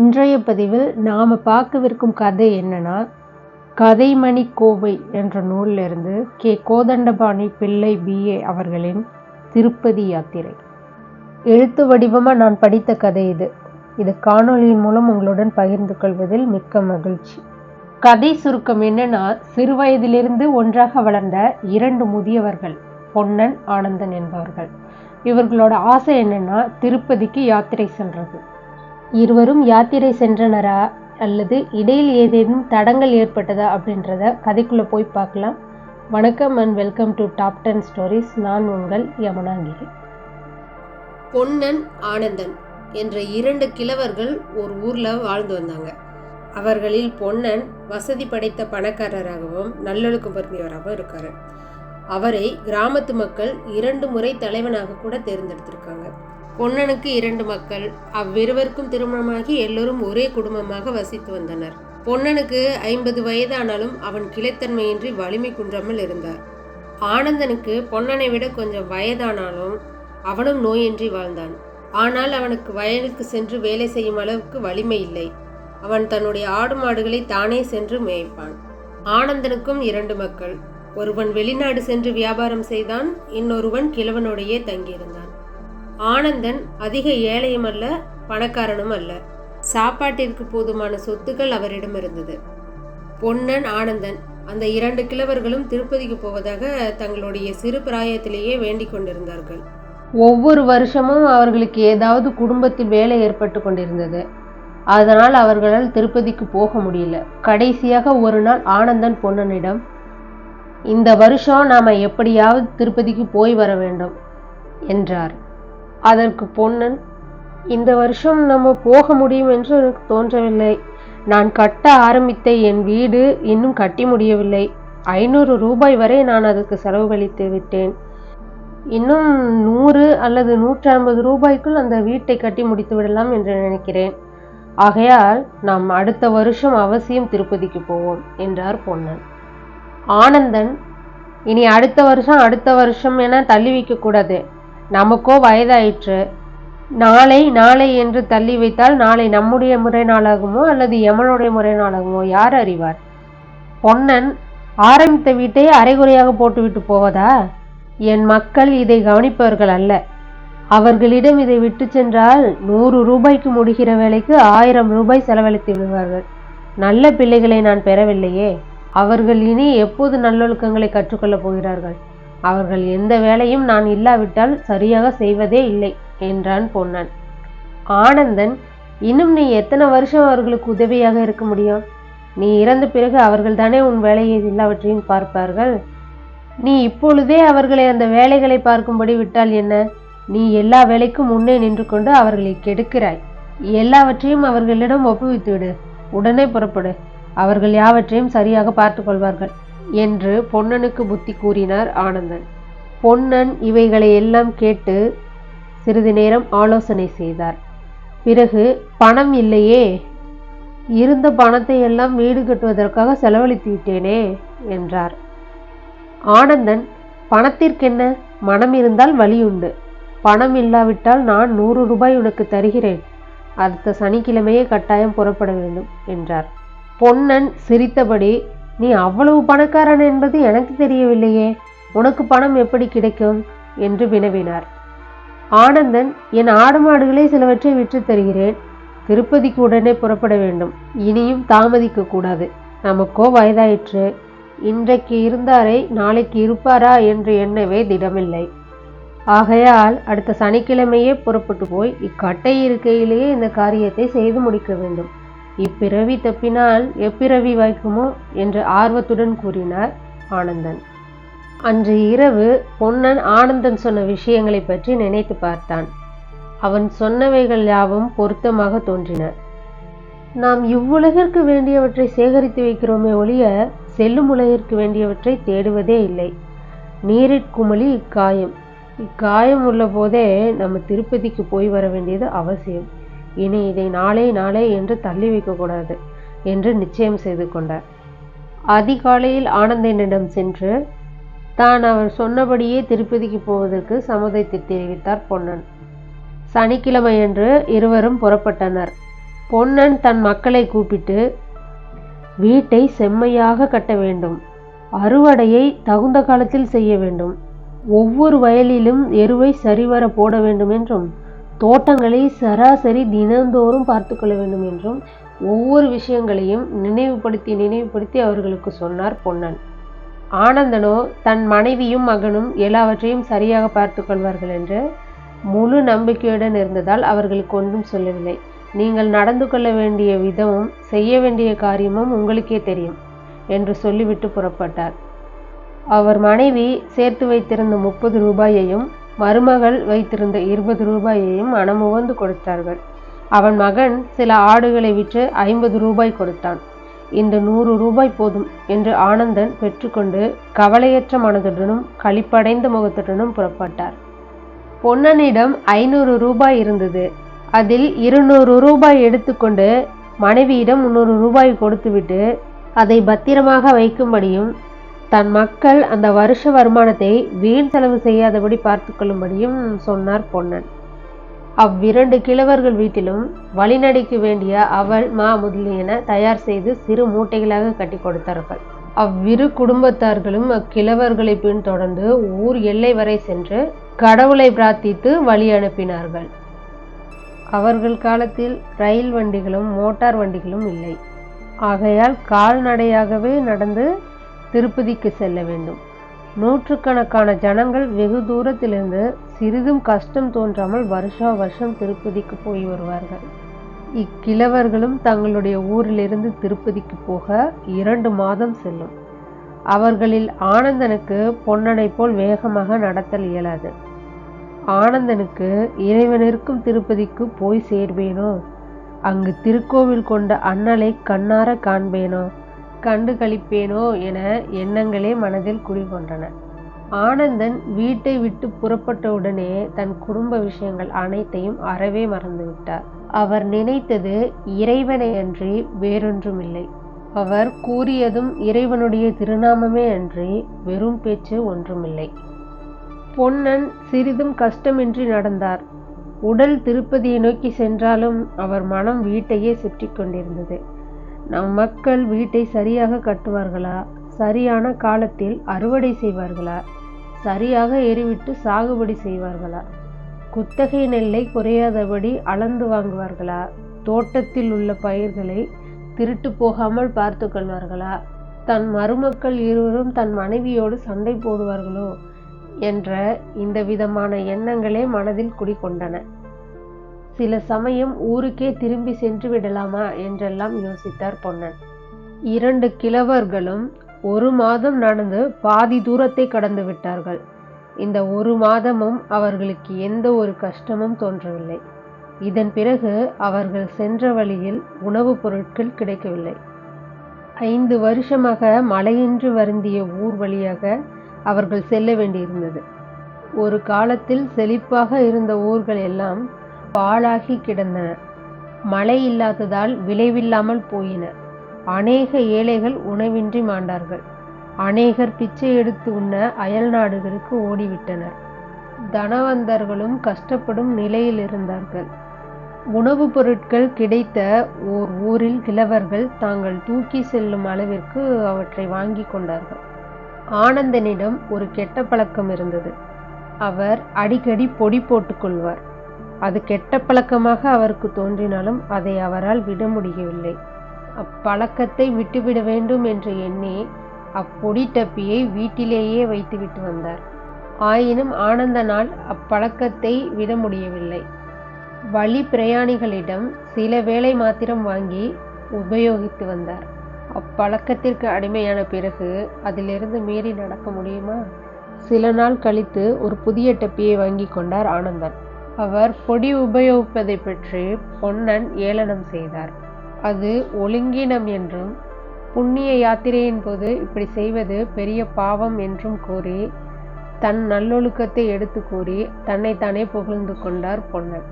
இன்றைய பதிவில் நாம் பார்க்கவிருக்கும் கதை என்னன்னா கதைமணி கோவை என்ற நூலிலிருந்து கே. கோதண்டபாணி பிள்ளை பிஏ அவர்களின் திருப்பதி யாத்திரை. எழுத்து வடிவமாக நான் படித்த கதை இது. இது காணொலியின் மூலம் உங்களுடன் பகிர்ந்து கொள்வதில் மிக்க மகிழ்ச்சி. கதை சுருக்கம் என்னன்னா சிறுவயதிலிருந்து ஒன்றாக வளர்ந்த இரண்டு முதியவர்கள் பொன்னன் ஆனந்தன் என்பவர்கள். இவர்களோட ஆசை என்னன்னா திருப்பதிக்கு யாத்திரை சென்றது இருவரும் யாத்திரை சென்றனரா? அல்லது இடையில் ஏதேனும் தடங்கள் ஏற்பட்டதா? அப்படின்றத கதைக்குள்ளே போய் பார்க்கலாம். வணக்கம் and welcome to top ten stories நான் உங்கள் யமுனாங்கிரி. பொன்னன் ஆனந்தன் என்ற இரண்டு கிழவர்கள் ஒரு ஊரில் வாழ்ந்து வந்தாங்க. அவர்களில் பொன்னன் வசதி படைத்த பணக்காரராகவும் நல்லொழுக்கம் பொருந்தியவராகவும் இருக்கார். அவரை கிராமத்து மக்கள் இரண்டு முறை தலைவனாக கூட தேர்ந்தெடுத்திருக்காங்க. பொன்னனுக்கு இரண்டு மக்கள். அவ்விருவருக்கும் திருமணமாகி எல்லோரும் ஒரே குடும்பமாக வசித்து வந்தனர். பொன்னனுக்கு ஐம்பது வயதானாலும் அவன் கிளைத்தன்மையின்றி வலிமை குன்றாமல் இருந்தார். ஆனந்தனுக்கு பொன்னனை விட கொஞ்சம் வயதானாலும் அவனும் நோயின்றி வாழ்ந்தான். ஆனால் அவனுக்கு வயலுக்கு சென்று வேலை செய்யும் அளவுக்கு வலிமை இல்லை. அவன் தன்னுடைய ஆடு மாடுகளை தானே சென்று மேய்ப்பான். ஆனந்தனுக்கும் இரண்டு மக்கள். ஒருவன் வெளிநாடு சென்று வியாபாரம் செய்தான் இன்னொருவன் கிழவனுடையே தங்கியிருந்தான். ஆனந்தன் அதிக ஏழையும் அல்ல பணக்காரனும் அல்ல. சாப்பாட்டிற்கு போதுமான சொத்துக்கள் அவரிடம் இருந்தது. பொன்னன் ஆனந்தன் அந்த இரண்டு கிழவர்களும் திருப்பதிக்கு போவதாக தங்களுடைய சிறு பிராயத்திலேயே வேண்டிக் கொண்டிருந்தார்கள். ஒவ்வொரு வருஷமும் அவர்களுக்கு ஏதாவது குடும்பத்தில் வேலை ஏற்பட்டு கொண்டிருந்தது. அதனால் அவர்களால் திருப்பதிக்கு போக முடியல. கடைசியாக ஒரு நாள் ஆனந்தன் பொன்னனிடம் இந்த வருஷம் நாம் எப்படியாவது திருப்பதிக்கு போய் வர வேண்டும் என்றார். அதற்கு பொன்னன் இந்த வருஷம் நம்ம போக முடியும் என்று எனக்கு தோன்றவில்லை. நான் கட்ட ஆரம்பித்த என் வீடு இன்னும் கட்டி முடியவில்லை. ஐநூறு ரூபாய் வரை நான் அதற்கு செலவழித்து விட்டேன். இன்னும் நூறு அல்லது நூற்றி ஐம்பது ரூபாய்க்குள் அந்த வீட்டை கட்டி முடித்து விடலாம் என்று நினைக்கிறேன். ஆகையால் நாம் அடுத்த வருஷம் அவசியம் திருப்பதிக்கு போவோம் என்றார் பொன்னன். ஆனந்தன் இனி அடுத்த வருஷம் அடுத்த வருஷம் என தள்ளி வைக்கக்கூடாது நமக்கோ வயதாயிற்று. நாளை நாளை என்று தள்ளி வைத்தால் நாளை நம்முடைய முறை நாளாகுமோ அல்லது எமனுடைய முறை நாளாகுமோ யார் அறிவார்? பொன்னன் ஆரம்பித்த வீட்டை அரைகுறையாக போட்டுவிட்டு போவதா? என் மக்கள் இதை கவனிப்பவர்கள் அல்ல. அவர்களிடம் இதை விட்டு சென்றால் நூறு ரூபாய்க்கு முடிகிற வேலைக்கு ஆயிரம் ரூபாய் செலவழித்து விடுவார்கள். நல்ல பிள்ளைகளை நான் பெறவில்லையே. அவர்கள் இனி எப்போது நல்லொழுக்கங்களை கற்றுக்கொள்ளப் போகிறார்கள்? அவர்கள் எந்த வேலையும் நான் இல்லாவிட்டால் சரியாக செய்வதே இல்லை என்றான் பொன்னன். ஆனந்தன் இன்னும் நீ எத்தனை வருஷம் அவர்களுக்கு உதவியாக இருக்க முடியும்? நீ இறந்த பிறகு அவர்கள் தானே உன் வேலையை எல்லாவற்றையும் பார்ப்பார்கள்? நீ இப்பொழுதே அவர்களை அந்த வேலைகளை பார்க்கும்படி விட்டால் என்ன? நீ எல்லா வேலைக்கும் முன்னே நின்று கொண்டு அவர்களை கெடுக்கிறாய். எல்லாவற்றையும் அவர்களிடம் ஒப்புவித்து விடு உடனே புறப்படு. அவர்கள் யாவற்றையும் சரியாக பார்த்து கொள்வார்கள். என்று பொன்னனுக்கு புத்தி கூறினார் ஆனந்தன். பொன்னன் இவைகளை எல்லாம் கேட்டு சிறிது நேரம் ஆலோசனை செய்தார். பிறகு பணம் இல்லையே இருந்த பணத்தை எல்லாம் வீடு கட்டுவதற்காக செலவழித்து விட்டேனே என்றார். ஆனந்தன் பணத்திற்கென்ன? மனம் இருந்தால் வழி உண்டு. பணம் இல்லாவிட்டால் நான் நூறு ரூபாய் உனக்கு தருகிறேன். அடுத்த சனிக்கிழமையே கட்டாயம் புறப்பட வேண்டும் என்றார். பொன்னன் சிரித்தபடி நீ அவ்வளவு பணக்காரன் என்பது எனக்கு தெரியவில்லையே. உனக்கு பணம் எப்படி கிடைக்கும்? என்று வினவினார். ஆனந்தன் என் ஆடு மாடுகளை சிலவற்றை விற்று தருகிறேன். திருப்பதிக்கு உடனே புறப்பட வேண்டும். இனியும் தாமதிக்க கூடாது. நமக்கோ வயதாயிற்று. இன்றைக்கு இருந்தாரை நாளைக்கு இருப்பாரா என்று எண்ணவே திடமில்லை. ஆகையால் அடுத்த சனிக்கிழமையே புறப்பட்டு போய் இக்கட்டை இருக்கையிலேயே இந்த காரியத்தை செய்து முடிக்க வேண்டும். இப்பிறவி தப்பினால் எப்பிறவி வாய்க்குமோ என்று ஆர்வத்துடன் கூறினார் ஆனந்தன். அன்று இரவு பொன்னன் ஆனந்தன் சொன்ன விஷயங்களை பற்றி நினைத்து பார்த்தான். அவன் சொன்னவைகள் யாவும் பொருத்தமாக தோன்றின. நாம் இவ்வுலகிற்கு வேண்டியவற்றை சேகரித்து வைக்கிறோமே ஒழிய செல்லும் உலகிற்கு வேண்டியவற்றை தேடுவதே இல்லை. நீரிற்குமளி இக்காயம். இக்காயம் உள்ள போதே நம்ம திருப்பதிக்கு போய் வர வேண்டியது அவசியம். இனி இதை நாளை நாளை என்று தள்ளி வைக்கக்கூடாது என்று நிச்சயம் செய்து கொண்டார். அதிகாலையில் ஆனந்தனிடம் சென்று தான் அவர் சொன்னபடியே திருப்பதிக்கு போவதற்கு சம்மதத்தை தெரிவித்தார் பொன்னன். சனிக்கிழமையன்று இருவரும் புறப்பட்டனர். பொன்னன் தன் மக்களை கூப்பிட்டு வீட்டை செம்மையாக கட்ட வேண்டும். அறுவடையை தகுந்த காலத்தில் செய்ய வேண்டும். ஒவ்வொரு வயலிலும் எருவை சரிவர போட வேண்டும் என்றும் தோட்டங்களை சராசரி தினந்தோறும் பார்த்து கொள்ள வேண்டும் என்றும் ஒவ்வொரு விஷயங்களையும் நினைவுபடுத்தி நினைவுபடுத்தி அவர்களுக்கு சொன்னார் பொன்னன். ஆனந்தனோ தன் மனைவியும் மகனும் எல்லாவற்றையும் சரியாக பார்த்து கொள்வார்கள் என்று முழு நம்பிக்கையுடன் இருந்ததால் அவர்களுக்கு ஒன்றும் சொல்லவில்லை. நீங்கள் நடந்து கொள்ள வேண்டிய விதமும் செய்ய வேண்டிய காரியமும் உங்களுக்கே தெரியும் என்று சொல்லிவிட்டு புறப்பட்டார். அவர் மனைவி சேர்த்து வைத்திருந்த முப்பது ரூபாயையும் மருமகள் வைத்திருந்த இருபது ரூபாயையும் மனமுவந்து கொடுத்தார்கள். அவன் மகன் சில ஆடுகளை விற்று ஐம்பது ரூபாய் கொடுத்தான். இந்த நூறு ரூபாய் போதும் என்று ஆனந்தன் பெற்றுக்கொண்டு கவலையற்ற மனதுடனும் களிப்படைந்த முகத்துடனும் புறப்பட்டார். பொன்னனிடம் ஐநூறு ரூபாய் இருந்தது. அதில் இருநூறு ரூபாய் எடுத்துக்கொண்டு மனைவியிடம் முந்நூறு ரூபாய் கொடுத்துவிட்டு அதை பத்திரமாக வைக்கும்படியும் தன் மக்கள் அந்த வருஷ வருமானத்தை வீண் செலவு செய்யாதபடி பார்த்து கொள்ளும்படியும் சொன்னார் பொன்னன். அவ்விரண்டு கிழவர்கள் வீட்டிலும் வழிநடைக்கு வேண்டிய அவள் மா முதலியன தயார் செய்து சிறு மூட்டைகளாக கட்டி கொடுத்தார்கள். அவ்விரு குடும்பத்தார்களும் அக்கிழவர்களை பின்தொடர்ந்து ஊர் எல்லை வரை சென்று கடவுளை பிரார்த்தித்து வழி அனுப்பினார்கள். அவர்கள் காலத்தில் ரயில் வண்டிகளும் மோட்டார் வண்டிகளும் இல்லை. ஆகையால் கால்நடையாகவே நடந்து திருப்பதிக்கு செல்ல வேண்டும். நூற்றுக்கணக்கான ஜனங்கள் வெகு தூரத்திலிருந்து சிறிதும் கஷ்டம் தோன்றாமல் வருஷா வருஷம் திருப்பதிக்கு போய் வருவார்கள். இக்கிழவர்களும் தங்களுடைய ஊரிலிருந்து திருப்பதிக்கு போக இரண்டு மாதம் செல்லும். அவர்களில் ஆனந்தனுக்கு பொன்னனை போல் வேகமாக நடத்தல் இயலாது. ஆனந்தனுக்கு இறைவனிருக்கும் திருப்பதிக்கு போய் சேர்வேனோ? அங்கு திருக்கோவில் கொண்ட அண்ணலை கண்ணார காண்பேனோ? கண்டு கழிப்பேனோ என எண்ணங்களே மனதில் குடிகொண்டன ஆனந்தன் வீட்டை விட்டு புறப்பட்டவுடனே தன் குடும்ப விஷயங்கள் அனைத்தையும் அறவே மறந்துவிட்டார். அவர் நினைத்தது இறைவனை அன்றி வேறொன்றுமில்லை. அவர் கூறியதும் இறைவனுடைய திருநாமமே அன்றி வெறும் பேச்சு ஒன்றுமில்லை. பொன்னன் சிறிதும் கஷ்டமின்றி நடந்தார். உடல் திருப்பதியை நோக்கி சென்றாலும் அவர் மனம் வீட்டையே சுற்றி கொண்டிருந்தது நம் மக்கள் வீட்டை சரியாக கட்டுவார்களா? சரியான காலத்தில் அறுவடை செய்வார்களா? சரியாக எரிவிட்டு சாகுபடி செய்வார்களா? குத்தகை நெல்லை குறையாதபடி அளந்து வாங்குவார்களா? தோட்டத்தில் உள்ள பயிர்களை திருட்டு போகாமல் பார்த்து கொள்வார்களா? தன் மருமக்கள் இருவரும் தன் மனைவியோடு சண்டை போடுவார்களோ? என்ற இந்த விதமான எண்ணங்களே மனதில் குடிகொண்டன. சில சமயம் ஊருக்கே திரும்பி சென்று விடலாமா என்றெல்லாம் யோசித்தார் பொன்னன். இரண்டு கிழவர்களும் ஒரு மாதம் நடந்து பாதி தூரத்தை கடந்து விட்டார்கள். இந்த ஒரு மாதமும் அவர்களுக்கு எந்த ஒரு கஷ்டமும் தோன்றவில்லை. இதன் பிறகு அவர்கள் சென்ற வழியில் உணவுப் பொருட்கள் கிடைக்கவில்லை. ஐந்து வருஷமாக மழையின்றி வருந்திய ஊர் வழியாக அவர்கள் செல்ல வேண்டியிருந்தது. ஒரு காலத்தில் செழிப்பாக இருந்த ஊர்கள் எல்லாம் பாழாகி கிடந்தன. மழை இல்லாததால் விளைவில்லாமல் போயின. அநேக ஏழைகள் உணவின்றி மாண்டார்கள். அநேகர் பிச்சை எடுத்து உண்ண அயல் நாடுகளுக்கு ஓடிவிட்டனர். தனவந்தர்களும் கஷ்டப்படும் நிலையில் இருந்தார்கள். உணவுப் பொருட்கள் கிடைத்த ஓர் ஊரில் கிழவர்கள் தாங்கள் தூக்கி செல்லும் அளவிற்கு அவற்றை வாங்கி கொண்டார்கள். ஆனந்தனிடம் ஒரு கெட்ட பழக்கம் இருந்தது. அவர் அடிக்கடி பொடி போட்டுக்கொள்வார் அது கெட்ட பழக்கமாக அவருக்கு தோன்றினாலும் அதை அவரால் விட முடியவில்லை. அப்பழக்கத்தை விட்டுவிட வேண்டும் என்று எண்ணி அப்பொடி டப்பியை வீட்டிலேயே வைத்துவிட்டு வந்தார். ஆயினும் ஆனந்தனால் அப்பழக்கத்தை விட முடியவில்லை. வழி பிரயாணிகளிடம் சில வேளை மாத்திரம் வாங்கி உபயோகித்து வந்தார். அப்பழக்கத்திற்கு அடிமையான பிறகு அதிலிருந்து மீறி நடக்க முடியுமா? சில நாள் கழித்து ஒரு புதிய டப்பியை வாங்கி கொண்டார் ஆனந்தன். அவர் பொடி உபயோகிப்பதை பற்றி பொன்னன் ஏளனம் செய்தார். அது ஒழுங்கினம் என்றும் புண்ணிய யாத்திரையின் போது இப்படி செய்வது பெரிய பாவம் என்றும் கூறி தன் நல்லொழுக்கத்தை எடுத்து கூறி தன்னைத்தானே புகழ்ந்து கொண்டார் பொன்னன்.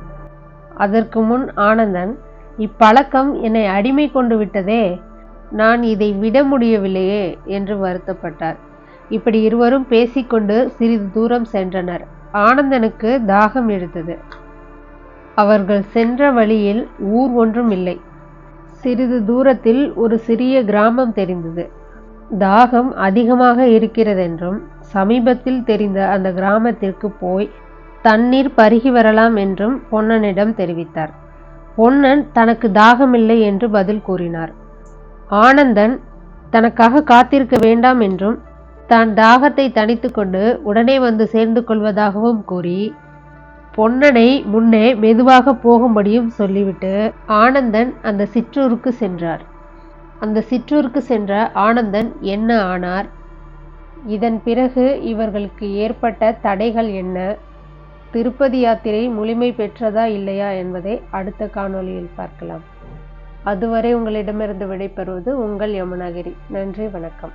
அதற்கு முன் ஆனந்தன் இப்பழக்கம் என்னை அடிமை கொண்டு விட்டதே நான் இதை விட முடியவில்லையே என்று வருத்தப்பட்டார். இப்படி இருவரும் பேசிக்கொண்டு சிறிது தூரம் சென்றனர். ஆனந்தனுக்கு தாகம் எடுத்தது. அவர்கள் சென்ற வழியில் ஊர் ஒன்றும் இல்லை. சிறிது தூரத்தில் ஒரு சிறிய கிராமம் தெரிந்தது. தாகம் அதிகமாக இருக்கிறதென்றும் சமீபத்தில் தெரிந்த அந்த கிராமத்திற்கு போய் தண்ணீர் பருகி வரலாம் என்றும் பொன்னனிடம் தெரிவித்தார். பொன்னன் தனக்கு தாகமில்லை என்று பதில் கூறினார். ஆனந்தன் தனக்காக காத்திருக்க வேண்டாம் என்றும் தான் தாகத்தை தணித்துக்கொண்டு உடனே வந்து சேர்ந்து கொள்வதாகவும் கூறி பொன்னனை முன்னே மெதுவாக போகும்படியும் சொல்லிவிட்டு ஆனந்தன் அந்த சிற்றூருக்கு சென்றார். அந்த சிற்றூருக்கு சென்ற ஆனந்தன் என்ன ஆனார்? இதன் பிறகு இவர்களுக்கு ஏற்பட்ட தடைகள் என்ன? திருப்பதி யாத்திரை முழுமை பெற்றதா இல்லையா என்பதை அடுத்த காணொளியில் பார்க்கலாம். அதுவரை உங்களிடமிருந்து விடைபெறுவது உங்கள் யமுனாகிரி. நன்றி வணக்கம்.